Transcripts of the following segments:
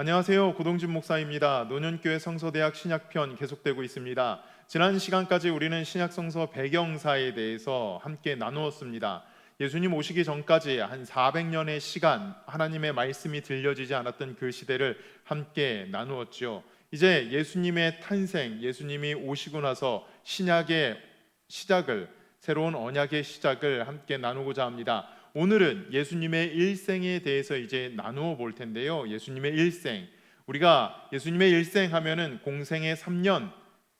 안녕하세요. 고동진 목사입니다. 노년교회 성서대학 신약편 계속되고 있습니다. 지난 시간까지 우리는 신약성서 배경사에 대해서 함께 나누었습니다. 예수님 오시기 전까지 한 400년의 시간 하나님의 말씀이 들려지지 않았던 그 시대를 함께 나누었죠. 이제 예수님의 탄생, 예수님이 오시고 나서 신약의 시작을 새로운 언약의 시작을 함께 나누고자 합니다. 오늘은 예수님의 일생에 대해서 이제 나누어 볼 텐데요. 예수님의 일생. 우리가 예수님의 일생 하면은 공생의 3년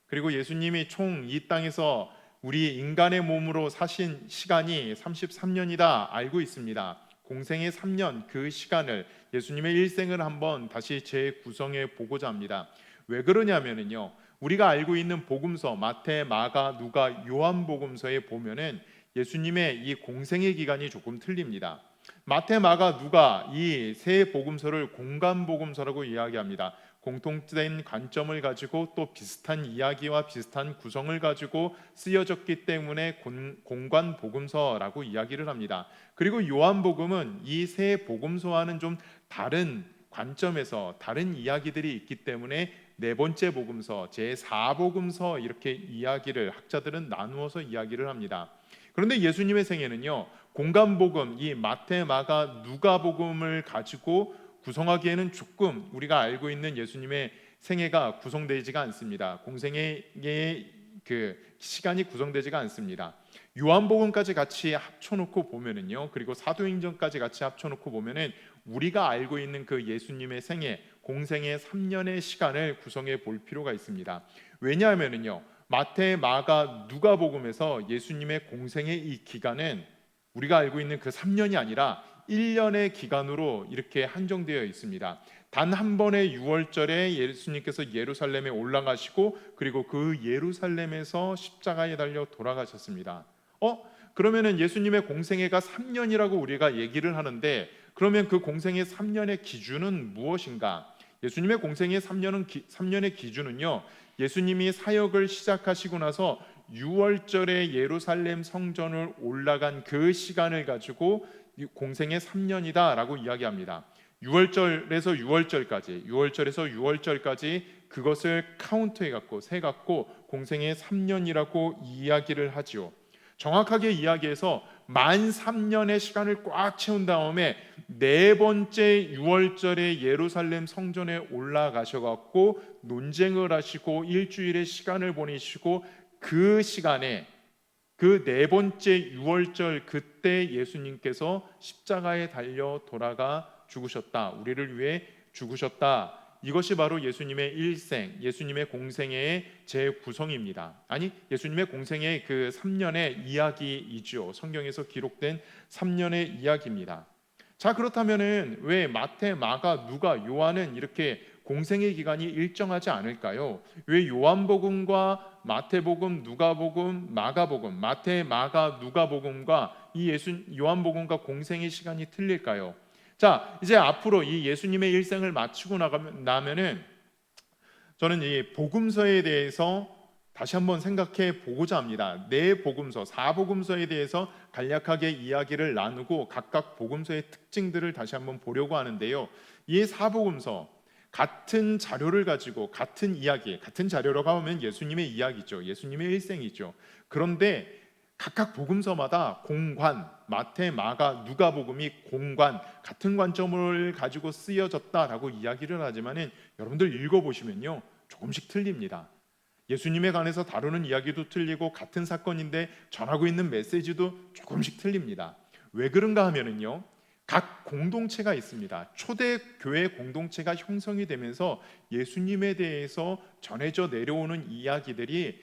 그리고 예수님이 총 이 땅에서 우리 인간의 몸으로 사신 시간이 33년이다 알고 있습니다. 공생의 3년 그 시간을 예수님의 일생을 한번 다시 재구성해 보고자 합니다. 왜 그러냐면은요. 우리가 알고 있는 복음서 마태, 마가, 누가, 요한 복음서에 보면은 예수님의 이 공생의 기간이 조금 틀립니다. 마태, 마가, 누가 이 세 복음서를 공간 복음서라고 이야기합니다. 공통된 관점을 가지고 또 비슷한 이야기와 비슷한 구성을 가지고 쓰여졌기 때문에 공간 복음서라고 이야기를 합니다. 그리고 요한복음은 이 세 복음서와는 좀 다른 관점에서 다른 이야기들이 있기 때문에 네 번째 복음서, 제 4복음서 이렇게 이야기를 학자들은 나누어서 이야기를 합니다. 그런데 예수님의 생애는요. 공간 복음, 이 마태, 마가, 누가 복음을 가지고 구성하기에는 조금 우리가 알고 있는 예수님의 생애가 구성되지가 않습니다. 공생애의 그 시간이 구성되지가 않습니다. 요한복음까지 같이 합쳐놓고 보면은요, 그리고 사도행전까지 같이 합쳐놓고 보면은 우리가 알고 있는 그 예수님의 생애, 공생의 3년의 시간을 구성해 볼 필요가 있습니다. 왜냐하면은요, 마태, 마가, 누가복음에서 예수님의 공생의 이 기간은 우리가 알고 있는 그 3년이 아니라 1년의 기간으로 이렇게 한정되어 있습니다. 단 한 번의 6월절에 예수님께서 예루살렘에 올라가시고 그리고 그 예루살렘에서 십자가에 달려 돌아가셨습니다. 어? 그러면은 예수님의 공생애가 3년이라고 우리가 얘기를 하는데 그러면 그 공생의 3년의 기준은 무엇인가? 예수님의 공생의 3년은 3년의 기준은요. 예수님이 사역을 시작하시고 나서 6월절에 예루살렘 성전을 올라간 그 시간을 가지고 공생의 3년이다라고 이야기합니다. 6월절에서 6월절까지, 6월절에서 6월절까지 그것을 카운트해 갖고 세 갖고 공생의 3년이라고 이야기를 하지요. 정확하게 이야기해서 만 3년의 시간을 꽉 채운 다음에 네 번째 6월절에 예루살렘 성전에 올라가셔 갖고 논쟁을 하시고 일주일의 시간을 보내시고 그 시간에 그 네 번째 6월절 그때 예수님께서 십자가에 달려 돌아가 죽으셨다. 우리를 위해 죽으셨다. 이것이 바로 예수님의 일생, 예수님의 공생의 재구성입니다. 아니, 예수님의 공생의 그 3년의 이야기이죠. 성경에서 기록된 3년의 이야기입니다. 자, 그렇다면은 왜 마태, 마가, 누가, 요한은 이렇게 공생의 기간이 일정하지 않을까요? 왜 요한복음과 마태복음, 누가복음, 마가복음, 마태, 마가, 누가복음과 이 예수 요한복음과 공생의 시간이 틀릴까요? 자, 이제 앞으로 이 예수님의 일생을 마치고 나면은 저는 이 복음서에 대해서 다시 한번 생각해 보고자 합니다. 네 복음서, 사 복음서에 대해서 간략하게 이야기를 나누고 각각 복음서의 특징들을 다시 한번 보려고 하는데요. 이 사복음서 같은 자료를 가지고 같은 이야기, 같은 자료라고 하면 예수님의 이야기죠. 예수님의 일생이죠. 그런데 각각 복음서마다 공관, 마태, 마가, 누가복음이 공관 같은 관점을 가지고 쓰여졌다라고 이야기를 하지만은 여러분들 읽어 보시면요. 조금씩 틀립니다. 예수님에 관해서 다루는 이야기도 틀리고 같은 사건인데 전하고 있는 메시지도 조금씩 틀립니다. 왜 그런가 하면은요. 각 공동체가 있습니다. 초대 교회 공동체가 형성이 되면서 예수님에 대해서 전해져 내려오는 이야기들이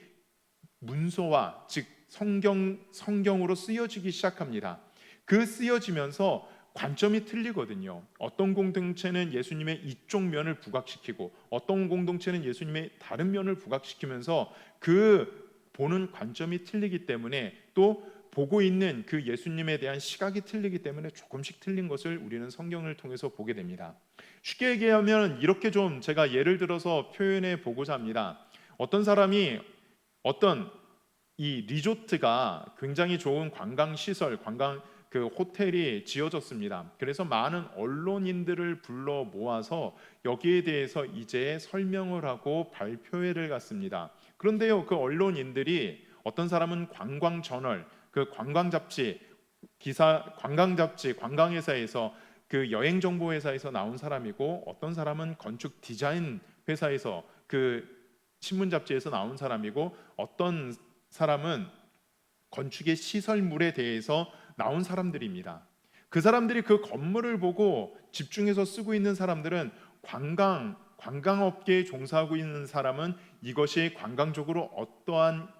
문서와 즉 성경 성경으로 쓰여지기 시작합니다. 그 쓰여지면서 관점이 틀리거든요. 어떤 공동체는 예수님의 이쪽 면을 부각시키고 어떤 공동체는 예수님의 다른 면을 부각시키면서 그 보는 관점이 틀리기 때문에 또 보고 있는 그 예수님에 대한 시각이 틀리기 때문에 조금씩 틀린 것을 우리는 성경을 통해서 보게 됩니다. 쉽게 얘기하면 이렇게 좀 제가 예를 들어서 표현해 보고자 합니다. 어떤 사람이 어떤 이 리조트가 굉장히 좋은 관광 시설, 관광 그 호텔이 지어졌습니다. 그래서 많은 언론인들을 불러 모아서 여기에 대해서 이제 설명을 하고 발표회를 갔습니다. 그런데요, 그 언론인들이 어떤 사람은 관광 저널, 그 관광 잡지 기사 관광 잡지 관광 회사에서 그 여행 정보 회사에서 나온 사람이고 어떤 사람은 건축 디자인 회사에서 그 신문 잡지에서 나온 사람이고 어떤 사람은 건축의 시설물에 대해서 나온 사람들입니다. 그 사람들이 그 건물을 보고 집중해서 쓰고 있는 사람들은 관광 관광업계에 종사하고 있는 사람은 이것이 관광적으로 어떠한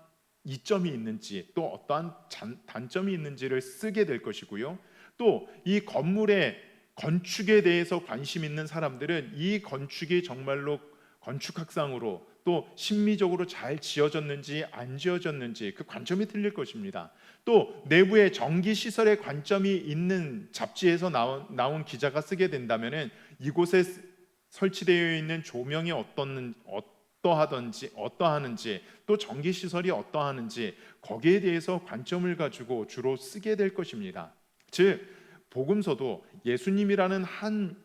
이점이 있는지 또 어떠한 잔- 단점이 있는지를 쓰게 될 것이고요. 또 이 건물의 건축에 대해서 관심 있는 사람들은 이 건축이 정말로 건축학상으로 또 심미적으로 잘 지어졌는지 안 지어졌는지 그 관점이 틀릴 것입니다. 또 내부에 전기 시설의 관점이 있는 잡지에서 나온, 나온 기자가 쓰게 된다면은 이곳에 스- 설치되어 있는 조명이 어떤 어떠하든지 어떠하는지 또 전기 시설이 어떠하는지 거기에 대해서 관점을 가지고 주로 쓰게 될 것입니다. 즉 복음서도 예수님이라는 한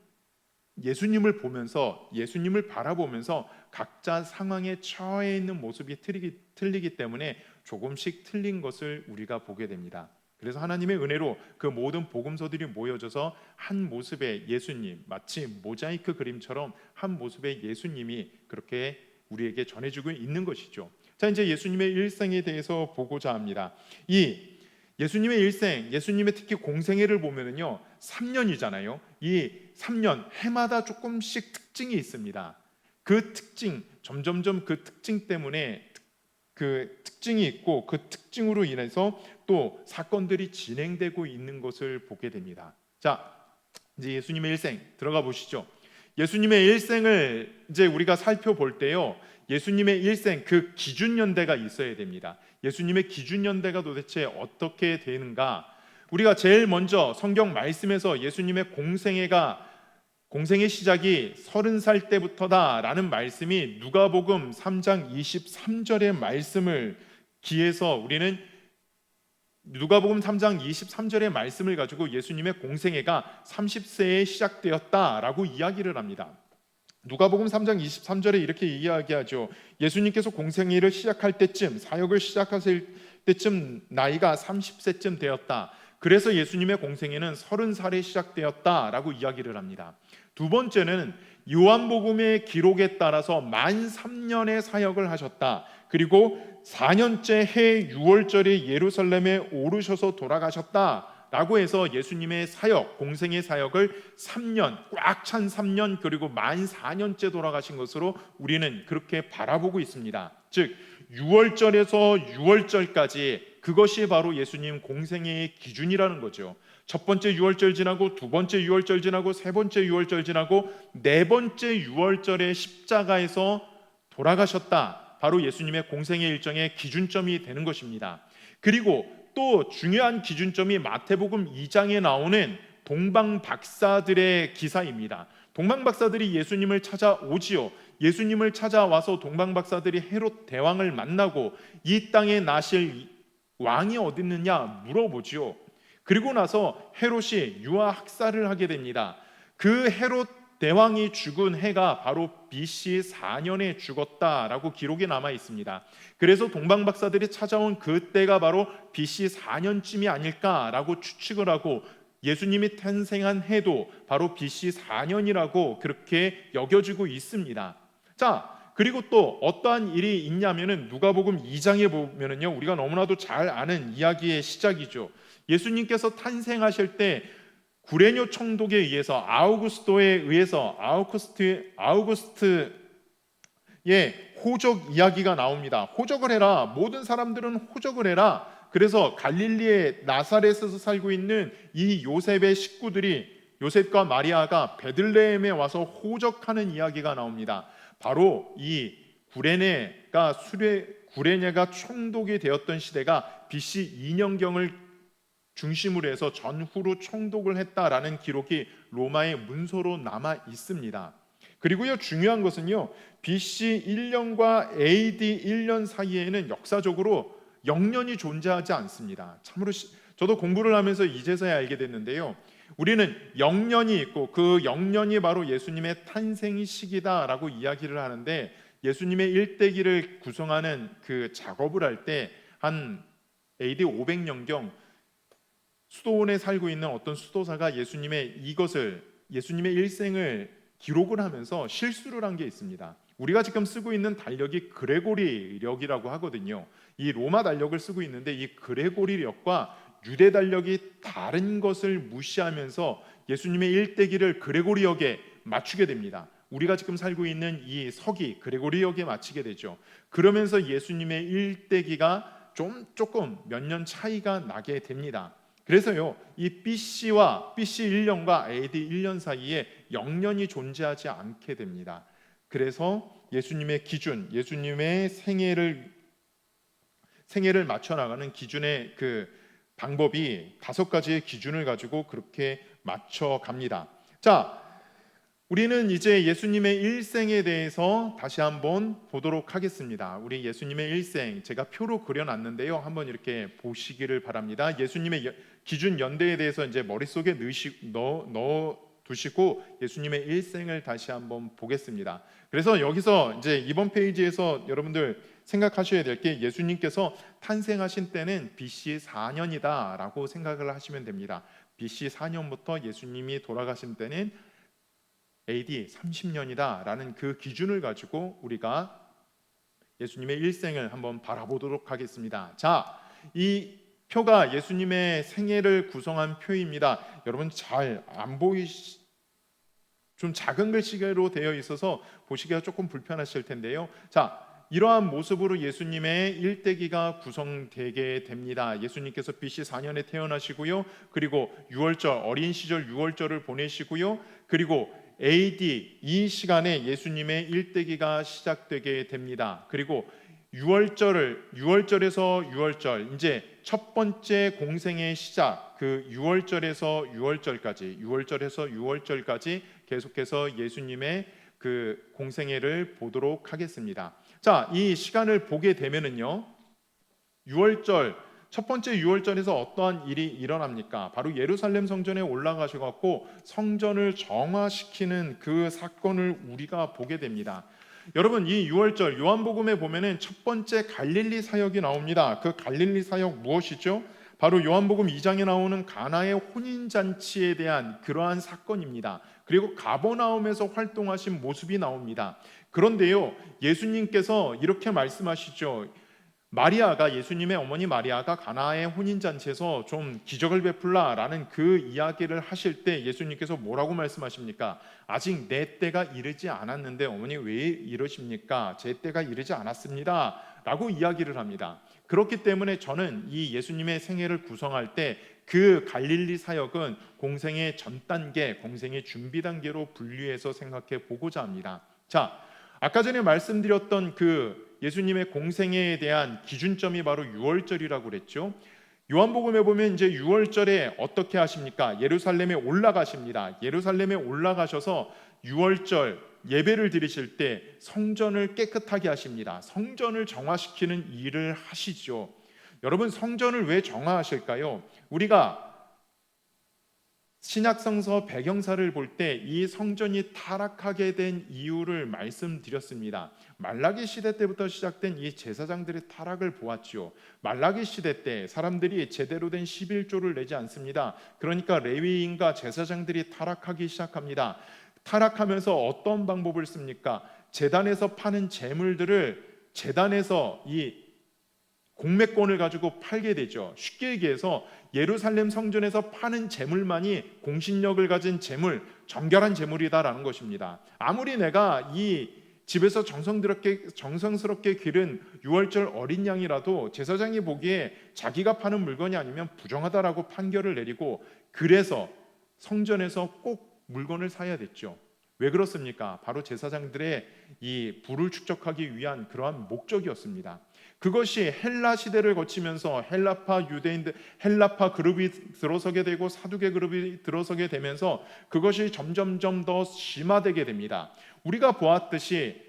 예수님을 보면서 예수님을 바라보면서 각자 상황에 처해 있는 모습이 틀리기, 틀리기 때문에 조금씩 틀린 것을 우리가 보게 됩니다. 그래서 하나님의 은혜로 그 모든 복음서들이 모여져서 한 모습의 예수님 마치 모자이크 그림처럼 한 모습의 예수님이 그렇게 우리에게 전해주고 있는 것이죠. 자 이제 예수님의 일생에 대해서 보고자 합니다. 이 예수님의 일생, 예수님의 특히 공생애를 보면은요, 3년이잖아요. 이 3년 해마다 조금씩 특징이 있습니다. 그 특징, 점점점 그 특징 때문에 그 특징이 있고 그 특징으로 인해서 또 사건들이 진행되고 있는 것을 보게 됩니다. 자, 이제 예수님의 일생 들어가 보시죠. 예수님의 일생을 이제 우리가 살펴볼 때요. 예수님의 일생 그 기준 연대가 있어야 됩니다. 예수님의 기준 연대가 도대체 어떻게 되는가? 우리가 제일 먼저 성경 말씀에서 예수님의 공생애가 공생의 시작이 서른 살 때부터다라는 말씀이 누가복음 3장 23절의 말씀을 기해서 우리는 누가복음 3장 23절의 말씀을 가지고 예수님의 공생애가 30세에 시작되었다라고 이야기를 합니다. 누가복음 3장 23절에 이렇게 이야기하죠. 예수님께서 공생애를 시작할 때쯤 사역을 시작하실 때쯤 나이가 30세쯤 되었다. 그래서 예수님의 공생애는 30살에 시작되었다라고 이야기를 합니다. 두 번째는 요한복음의 기록에 따라서 만 3년의 사역을 하셨다. 그리고 4년째 해 6월절에 예루살렘에 오르셔서 돌아가셨다. 라고 해서 예수님의 사역, 공생의 사역을 3년, 꽉 찬 3년 그리고 만 4년째 돌아가신 것으로 우리는 그렇게 바라보고 있습니다. 즉 6월절에서 6월절까지 그것이 바로 예수님 공생의 기준이라는 거죠. 첫 번째 6월절 지나고 두 번째 6월절 지나고 세 번째 6월절 지나고 네 번째 6월절에 십자가에서 돌아가셨다. 바로 예수님의 공생의 일정의 기준점이 되는 것입니다. 그리고 또 중요한 기준점이 마태복음 2장에 나오는 동방 박사들의 기사입니다. 동방 박사들이 예수님을 찾아오지요. 예수님을 찾아와서 동방 박사들이 헤롯 대왕을 만나고 이 땅에 나실 왕이 어디 있느냐 물어보지요. 그리고 나서 헤롯이 유아 학살을 하게 됩니다. 그 헤롯 대왕이 죽은 해가 바로 BC 4년에 죽었다라고 기록이 남아 있습니다. 그래서 동방 박사들이 찾아온 그때가 바로 BC 4년쯤이 아닐까라고 추측을 하고 예수님이 탄생한 해도 바로 BC 4년이라고 그렇게 여겨지고 있습니다. 자, 그리고 또 어떠한 일이 있냐면은 누가복음 2장에 보면은요. 우리가 너무나도 잘 아는 이야기의 시작이죠. 예수님께서 탄생하실 때 구레뇨 총독에 의해서 아우구스토에 의해서 아우구스트 아우구스트의 호적 이야기가 나옵니다. 호적을 해라. 모든 사람들은 호적을 해라. 그래서 갈릴리의 나사렛에서 살고 있는 이 요셉의 식구들이 요셉과 마리아가 베들레헴에 와서 호적하는 이야기가 나옵니다. 바로 이 구레네가 수레 구레네가 총독이 되었던 시대가 BC 2년경을 중심으로 해서 전후로 총독을 했다라는 기록이 로마의 문서로 남아 있습니다. 그리고요 중요한 것은요 BC 1년과 AD 1년 사이에는 역사적으로 영년이 존재하지 않습니다. 참으로 시- 저도 공부를 하면서 이제서야 알게 됐는데요. 우리는 영년이 있고 그 영년이 바로 예수님의 탄생 시기다라고 이야기를 하는데 예수님의 일대기를 구성하는 그 작업을 할 때 한 AD 500년경 수도원에 살고 있는 어떤 수도사가 예수님의 이것을 예수님의 일생을 기록을 하면서 실수를 한 게 있습니다. 우리가 지금 쓰고 있는 달력이 그레고리력이라고 하거든요. 이 로마 달력을 쓰고 있는데 이 그레고리력과 유대 달력이 다른 것을 무시하면서 예수님의 일대기를 그레고리역에 맞추게 됩니다. 우리가 지금 살고 있는 이 서기 그레고리역에 맞추게 되죠. 그러면서 예수님의 일대기가 좀 조금 몇 년 차이가 나게 됩니다. 그래서요, 이 BC와 BC 1년과 AD 1년 사이에 영년이 존재하지 않게 됩니다. 그래서 예수님의 기준, 예수님의 생애를 생애를 맞춰 나가는 기준의 그 방법이 다섯 가지의 기준을 가지고 그렇게 맞춰 갑니다. 자, 우리는 이제 예수님의 일생에 대해서 다시 한번 보도록 하겠습니다. 우리 예수님의 일생 제가 표로 그려놨는데요. 한번 이렇게 보시기를 바랍니다. 예수님의 여- 기준 연대에 대해서 이제 머릿속에 넣어, 넣어 두시고 예수님의 일생을 다시 한번 보겠습니다. 그래서 여기서 이제 이번 페이지에서 여러분들 생각하셔야 될 게 예수님께서 탄생하신 때는 BC 4년이다라고 생각을 하시면 됩니다. BC 4년부터 예수님이 돌아가신 때는 AD 30년이다라는 그 기준을 가지고 우리가 예수님의 일생을 한번 바라보도록 하겠습니다. 자, 이 표가 예수님의 생애를 구성한 표입니다. 여러분 잘 안 보이시 좀 작은 글씨로 되어 있어서 보시기가 조금 불편하실 텐데요. 자, 이러한 모습으로 예수님의 일대기가 구성되게 됩니다. 예수님께서 BC 4년에 태어나시고요. 그리고 6월절 어린 시절 6월절을 보내시고요. 그리고 AD 이 시간에 예수님의 일대기가 시작되게 됩니다. 그리고 6월절을 6월절에서 6월절 이제 첫 번째 공생의 시작 그 6월절에서 6월절까지 6월절에서 6월절까지 계속해서 예수님의 그 공생애를 보도록 하겠습니다. 자, 이 시간을 보게 되면은요. 6월절 첫 번째 6월절에서 어떠한 일이 일어납니까? 바로 예루살렘 성전에 올라가셔 갖고 성전을 정화시키는 그 사건을 우리가 보게 됩니다. 여러분 이 6월절 요한복음에 보면은 첫 번째 갈릴리 사역이 나옵니다. 그 갈릴리 사역 무엇이죠? 바로 요한복음 2장에 나오는 가나의 혼인 잔치에 대한 그러한 사건입니다. 그리고 가버나움에서 활동하신 모습이 나옵니다. 그런데요. 예수님께서 이렇게 말씀하시죠. 마리아가 예수님의 어머니 마리아가 가나의 혼인 잔치에서 좀 기적을 베풀라라는 그 이야기를 하실 때 예수님께서 뭐라고 말씀하십니까? 아직 내 때가 이르지 않았는데 어머니 왜 이러십니까? 제 때가 이르지 않았습니다라고 이야기를 합니다. 그렇기 때문에 저는 이 예수님의 생애를 구성할 때 그 갈릴리 사역은 공생의 전 단계, 공생의 준비 단계로 분류해서 생각해 보고자 합니다. 자, 아까 전에 말씀드렸던 그 예수님의 공생애에 대한 기준점이 바로 6월절이라고 그랬죠. 요한복음에 보면 이제 6월절에 어떻게 하십니까? 예루살렘에 올라가십니다. 예루살렘에 올라가셔서 6월절 예배를 드리실 때 성전을 깨끗하게 하십니다. 성전을 정화시키는 일을 하시죠. 여러분 성전을 왜 정화하실까요? 우리가 신약성서 배경사를 볼 때 이 성전이 타락하게 된 이유를 말씀드렸습니다. 말라기 시대 때부터 시작된 이 제사장들의 타락을 보았지요. 말라기 시대 때 사람들이 제대로 된 11조를 내지 않습니다. 그러니까 레위인과 제사장들이 타락하기 시작합니다. 타락하면서 어떤 방법을 씁니까? 재단에서 파는 재물들을 재단에서 이 공매권을 가지고 팔게 되죠. 쉽게 얘기해서 예루살렘 성전에서 파는 재물만이 공신력을 가진 재물, 정결한 재물이다라는 것입니다. 아무리 내가 이 집에서 정성스럽게 정성스럽게 기른 유월절 어린 양이라도 제사장이 보기에 자기가 파는 물건이 아니면 부정하다라고 판결을 내리고 그래서 성전에서 꼭 물건을 사야 됐죠. 왜 그렇습니까? 바로 제사장들의 이 부를 축적하기 위한 그러한 목적이었습니다. 그것이 헬라 시대를 거치면서 헬라파 유대인들 헬라파 그룹이 들어서게 되고 사두개 그룹이 들어서게 되면서 그것이 점점점 더 심화되게 됩니다. 우리가 보았듯이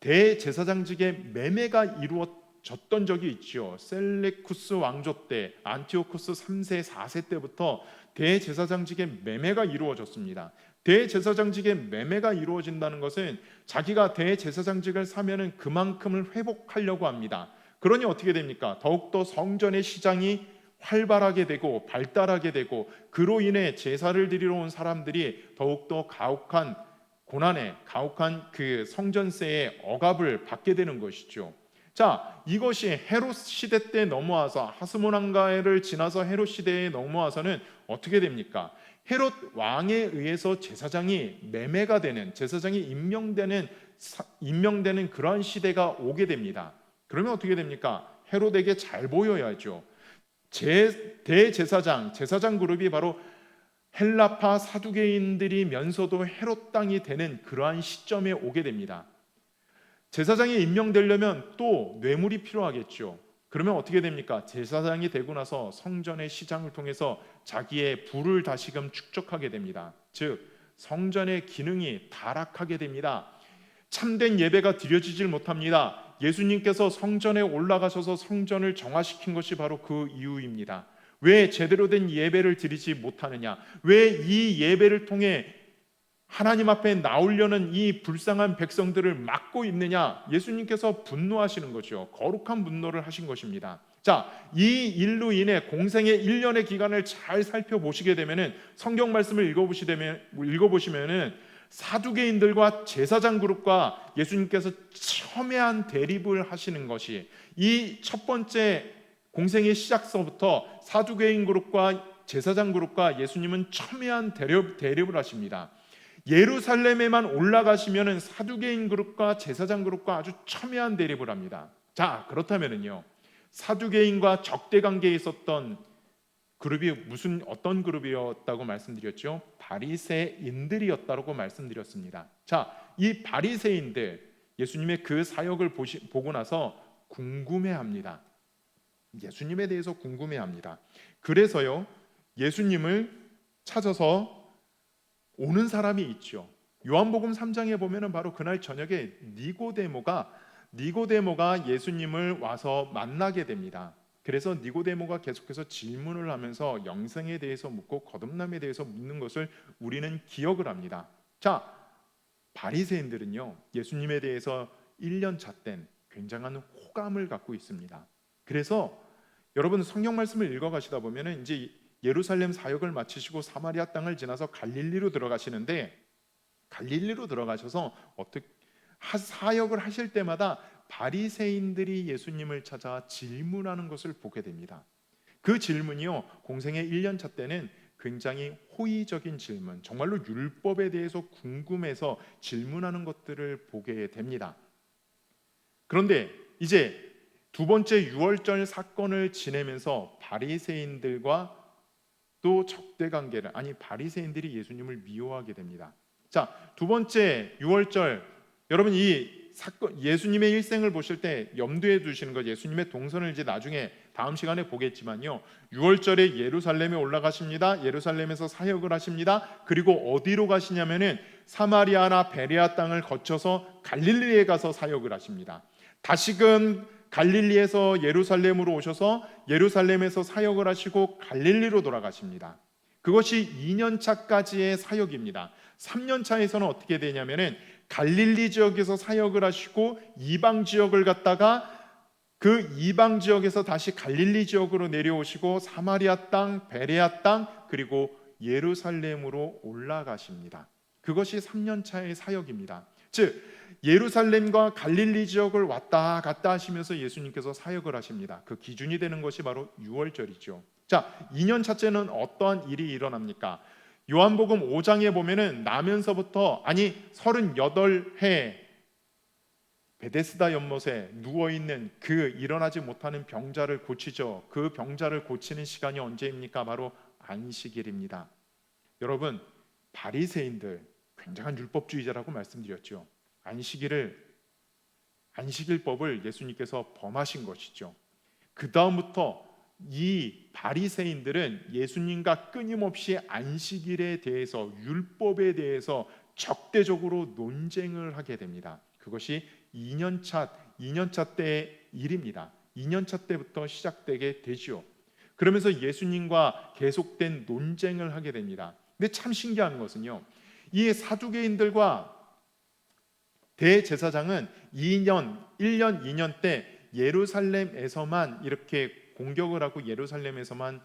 대제사장직의 매매가 이루어 졌던 적이 있죠. 셀레쿠스 왕조 때 안티오쿠스 3세 4세 때부터 대제사장직의 매매가 이루어졌습니다. 대제사장직의 매매가 이루어진다는 것은 자기가 대제사장직을 사면은 그만큼을 회복하려고 합니다. 그러니 어떻게 됩니까? 더욱더 성전의 시장이 활발하게 되고 발달하게 되고 그로 인해 제사를 드리러 온 사람들이 더욱더 가혹한 고난에 가혹한 그 성전세의 억압을 받게 되는 것이죠. 자, 이것이 헤롯 시대 때 넘어와서 하스모난가를 지나서 헤롯 시대에 넘어와서는 어떻게 됩니까? 헤롯 왕에 의해서 제사장이 매매가 되는 제사장이 임명되는 사- 임명되는 그러한 시대가 오게 됩니다. 그러면 어떻게 됩니까? 헤롯에게 잘 보여야죠. 제 대제사장 제사장 그룹이 바로 헬라파 사두개인들이면서도 헤롯 땅이 되는 그러한 시점에 오게 됩니다. 제사장이 임명되려면 또 뇌물이 필요하겠죠. 그러면 어떻게 됩니까? 제사장이 되고 나서 성전의 시장을 통해서 자기의 부를 다시금 축적하게 됩니다. 즉 성전의 기능이 타락하게 됩니다. 참된 예배가 드려지질 못합니다. 예수님께서 성전에 올라가셔서 성전을 정화시킨 것이 바로 그 이유입니다. 왜 제대로 된 예배를 드리지 못하느냐? 왜 이 예배를 통해 하나님 앞에 나오려는 이 불쌍한 백성들을 막고 있느냐? 예수님께서 분노하시는 거죠. 거룩한 분노를 하신 것입니다. 자, 이 일로 인해 공생의 1년의 기간을 잘 살펴보시게 되면은 성경 말씀을 읽어보시면 읽어보시면은 사두개인들과 제사장 그룹과 예수님께서 첨예한 대립을 하시는 것이 이 첫 번째 공생의 시작서부터 사두개인 그룹과 제사장 그룹과 예수님은 첨예한 대립, 대립을 하십니다. 예루살렘에만 올라가시면은 사두개인 그룹과 제사장 그룹과 아주 첨예한 대립을 합니다. 자, 그렇다면은요. 사두개인과 적대 관계에 있었던 그룹이 무슨 어떤 그룹이었다고 말씀드렸죠? 바리새인들이었다고 말씀드렸습니다. 자, 이 바리새인들 예수님의 그 사역을 보시, 보고 나서 궁금해합니다. 예수님에 대해서 궁금해합니다. 그래서요 예수님을 찾아서 오는 사람이 있죠. 요한복음 3장에 보면은 바로 그날 저녁에 니고데모가 니고데모가 예수님을 와서 만나게 됩니다. 그래서 니고데모가 계속해서 질문을 하면서 영생에 대해서 묻고 거듭남에 대해서 묻는 것을 우리는 기억을 합니다. 자, 바리새인들은요. 예수님에 대해서 1년 잣된 굉장한 호감을 갖고 있습니다. 그래서 여러분 성경 말씀을 읽어 가시다 보면은 이제 예루살렘 사역을 마치시고 사마리아 땅을 지나서 갈릴리로 들어가시는데 갈릴리로 들어가셔서 어떻게 하- 사역을 하실 때마다 바리새인들이 예수님을 찾아 질문하는 것을 보게 됩니다. 그 질문이요. 공생의 1년 차 때는 굉장히 호의적인 질문, 정말로 율법에 대해서 궁금해서 질문하는 것들을 보게 됩니다. 그런데 이제 두 번째 유월절 사건을 지내면서 바리새인들과 또 적대 관계를 아니 바리새인들이 예수님을 미워하게 됩니다. 자, 두 번째 유월절 여러분 이 사건 예수님의 일생을 보실 때 염두에 두시는 것 예수님의 동선을 이제 나중에 다음 시간에 보겠지만요. 유월절에 예루살렘에 올라가십니다. 예루살렘에서 사역을 하십니다. 그리고 어디로 가시냐면은 사마리아나 베레아 땅을 거쳐서 갈릴리에 가서 사역을 하십니다. 다시금 갈릴리에서 예루살렘으로 오셔서 예루살렘에서 사역을 하시고 갈릴리로 돌아가십니다. 그것이 2년 차까지의 사역입니다. 3년 차에서는 어떻게 되냐면은 갈릴리 지역에서 사역을 하시고 이방 지역을 갔다가 그 이방 지역에서 다시 갈릴리 지역으로 내려오시고 사마리아 땅, 베레아 땅 그리고 예루살렘으로 올라가십니다. 그것이 3년 차의 사역입니다. 즉 예루살렘과 갈릴리 지역을 왔다 갔다 하시면서 예수님께서 사역을 하십니다. 그 기준이 되는 것이 바로 6월절이죠. 자, 2년 차째는 어떠한 일이 일어납니까? 요한복음 5장에 보면은 나면서부터 아니 38해 베데스다 연못에 누워 있는 그 일어나지 못하는 병자를 고치죠. 그 병자를 고치는 시간이 언제입니까? 바로 안식일입니다. 여러분 바리새인들 굉장한 율법주의자라고 말씀드렸죠. 안식일을 안식일법을 예수님께서 범하신 것이죠. 그 다음부터 이 바리새인들은 예수님과 끊임없이 안식일에 대해서 율법에 대해서 적대적으로 논쟁을 하게 됩니다. 그것이 2년차 2년차 때의 일입니다. 2년차 때부터 시작되게 되지요. 그러면서 예수님과 계속된 논쟁을 하게 됩니다. 근데 참 신기한 것은요. 이 사두개인들과 대제사장은 2년, 1년, 2년 때 예루살렘에서만 이렇게 공격을 하고 예루살렘에서만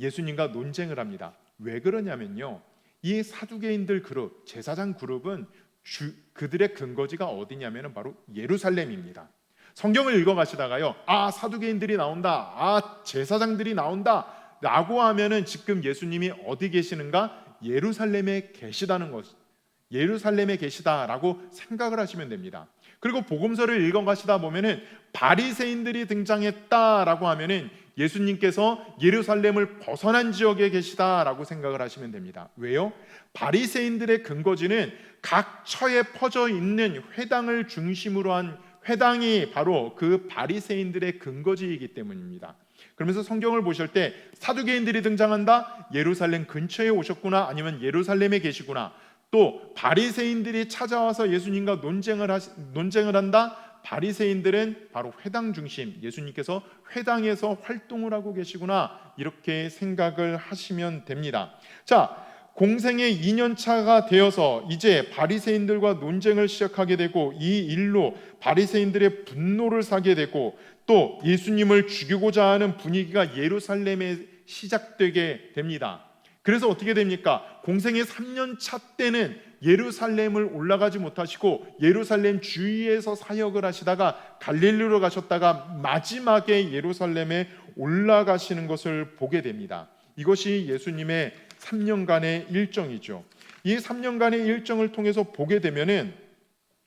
예수님과 논쟁을 합니다. 왜 그러냐면요. 이 사두개인들 그룹, 제사장 그룹은 주, 그들의 근거지가 어디냐면 바로 예루살렘입니다. 성경을 읽어 가시다가요. 아, 사두개인들이 나온다. 아, 제사장들이 나온다. 라고 하면은 지금 예수님이 어디 계시는가? 예루살렘에 계시다는 것. 예루살렘에 계시다라고 생각을 하시면 됩니다. 그리고 복음서를 읽어 가시다 보면은 바리새인들이 등장했다라고 하면은 예수님께서 예루살렘을 벗어난 지역에 계시다라고 생각을 하시면 됩니다. 왜요? 바리새인들의 근거지는 각 처에 퍼져 있는 회당을 중심으로 한 회당이 바로 그 바리새인들의 근거지이기 때문입니다. 그러면서 성경을 보실 때 사두개인들이 등장한다. 예루살렘 근처에 오셨구나. 아니면 예루살렘에 계시구나. 또 바리새인들이 찾아와서 예수님과 논쟁을 하시, 논쟁을 한다. 바리새인들은 바로 회당 중심 예수님께서 회당에서 활동을 하고 계시구나 이렇게 생각을 하시면 됩니다. 자, 공생의 2년 차가 되어서 이제 바리새인들과 논쟁을 시작하게 되고 이 일로 바리새인들의 분노를 사게 되고 또 예수님을 죽이고자 하는 분위기가 예루살렘에 시작되게 됩니다. 그래서 어떻게 됩니까? 공생의 3년 차 때는 예루살렘을 올라가지 못하시고 예루살렘 주위에서 사역을 하시다가 갈릴리로 가셨다가 마지막에 예루살렘에 올라가시는 것을 보게 됩니다. 이것이 예수님의 3년간의 일정이죠. 이 3년간의 일정을 통해서 보게 되면은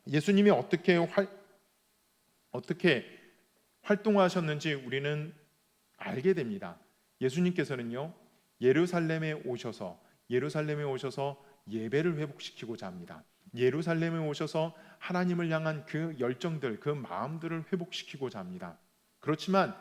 예수님이 어떻게 활 어떻게 활동하셨는지 우리는 알게 됩니다. 예수님께서는요. 예루살렘에 오셔서 예루살렘에 오셔서 예배를 회복시키고자 합니다. 예루살렘에 오셔서 하나님을 향한 그 열정들, 그 마음들을 회복시키고자 합니다. 그렇지만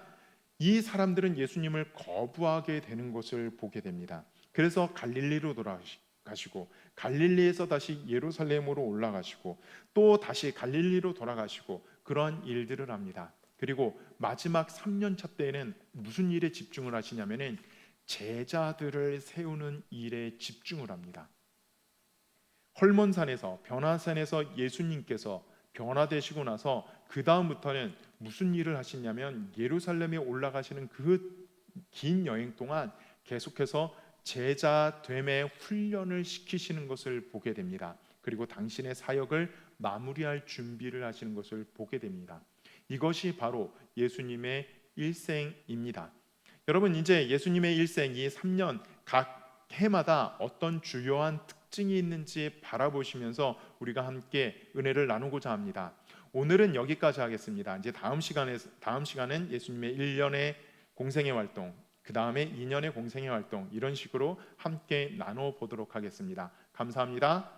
이 사람들은 예수님을 거부하게 되는 것을 보게 됩니다. 그래서 갈릴리로 돌아가시고 갈릴리에서 다시 예루살렘으로 올라가시고 또 다시 갈릴리로 돌아가시고 그런 일들을 합니다. 그리고 마지막 3년 차 때에는 무슨 일에 집중을 하시냐면은 제자들을 세우는 일에 집중을 합니다. 헐몬산에서 변화산에서 예수님께서 변화되시고 나서 그 다음부터는 무슨 일을 하시냐면 예루살렘에 올라가시는 그 긴 여행 동안 계속해서 제자 됨의 훈련을 시키시는 것을 보게 됩니다. 그리고 당신의 사역을 마무리할 준비를 하시는 것을 보게 됩니다. 이것이 바로 예수님의 일생입니다. 여러분 이제 예수님의 일생 이 3년 각 해마다 어떤 주요한 특징이 있는지 바라보시면서 우리가 함께 은혜를 나누고자 합니다. 오늘은 여기까지 하겠습니다. 이제 다음 시간에 다음 시간은 예수님의 1년의 공생의 활동, 그 다음에 2년의 공생의 활동 이런 식으로 함께 나눠 보도록 하겠습니다. 감사합니다.